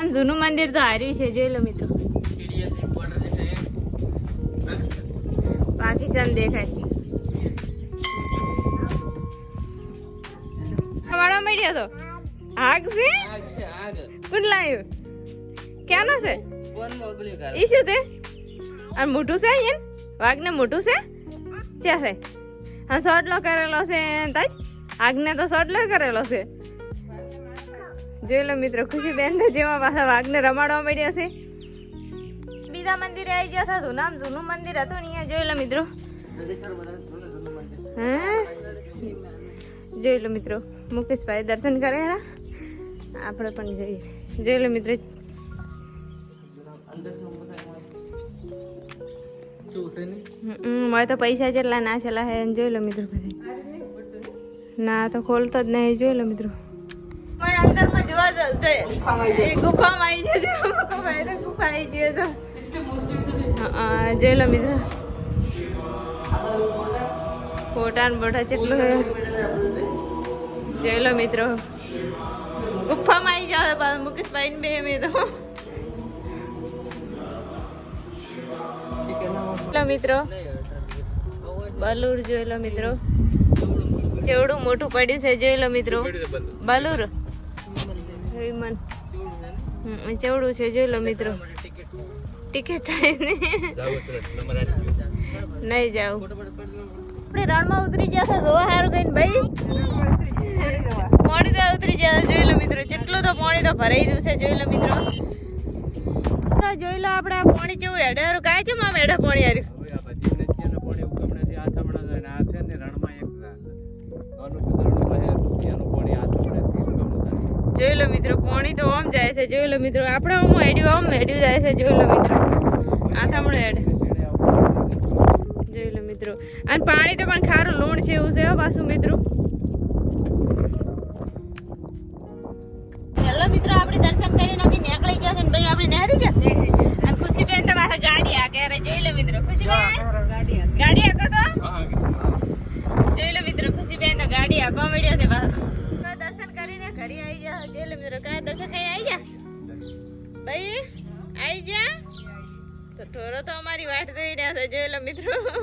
આમ જૂનું મંદિર તો હાર્યું છે જોઈ લો મિત્રો. પાકિસ્તાન દેખાય. વાળો મળ્યો તો? આગ છે? કોણ લાવ્યું ક્યાંનો છે? ઈ શું તે આ મોટું છે અહીંયા? વાઘને મોટું છે? ક્યાં છે? હા સોટલો કરેલો છે તાજ આગને તો સોટલો કરેલો છે. જોઈ લો મિત્રો ખુશી બેન તો જેવા પાછા વાઘને રમાડવા મળ્યા છે. બીજા મંદિરે આવી ગયા હતા નામ જૂનું મંદિર હતું ને અહીંયા, જોઈ લો મિત્રો. જોઈ લો મિત્રો, મુકેશભાઈ દર્શન કરેલા આપણે પણ જઈએ. જોઈ લો મિત્રો. મારે તો પૈસા જેટલા ના છેલા હે જોઈ લો મિત્રો ના, તો ખોલતો જ નહીં, જોઈ લો મિત્રો. અંદરમાં જોવા જશે. એ ગુફામાં આવી જજો ભાઈ તો ગુફા આવી ગયો તો. જોઈ લો મિત્રો ફોટા ને બોટા કેટલું હે જોઈ લો મિત્રો. ગુફામાં આવી બાદ મુકેશભાઈ બે મેં તો લો મિત્રો. બલુર જોઈ લો મિત્રો. કેવડું મોટું પડ્યું છે, જોઈ લો મિત્રો. બલુર. વિમાન. ચેવડું છે, જોઈ લો મિત્રો. ટિકિટ થાય ને. નહીં જાવ આપણે રણમાં ઉતરી જશે જોવા સારું કઈ ભાઈ. પાણી તો ઉતરી જશે જોઈ લો મિત્રો. જેટલું તો પાણી તો ભરાઈ રહ્યું છે, જોઈ લો મિત્રો. જોઈ લો આપણે આ પાણી જેવું હેડે હારું. કાંઈ છે, મામ હેડે પાણી હાર્યું જોઈ લો મિત્રો પાણી તો આમ જાય છે જોઈ લો મિત્રો. આપણે આમ હેડ્યું આમ હેડ્યું જાય છે જોઈ લો મિત્રો. આથામણું હેડ. જોઈ લો મિત્રો. અને પાણી તો પણ ખારું લૂણ છે એવું છે હો પાછું મિત્રો. હેલો મિત્રો આપણે દર્શન કરીને અમે નીકળી ગયા છે ને ભાઈ આપણે નહેરી ગયા અને ખુશીબેન તો પાછા ગાડી આ કરે જોઈ લો મિત્રો. ખુશીબેન? ગાડી આકો છો જોઈ લો મિત્રો ખુશીબેન તો ગાડી આખવા મળ્યો છે પાછો. આવી જા જોઈ લો મિત્રો કા દર્શન થઈ આવી જા. ભાઈ આવી જા? તો ઢોરો તો અમારી વાટ જોઈ રહ્યા છે, જોઈ લો મિત્રો.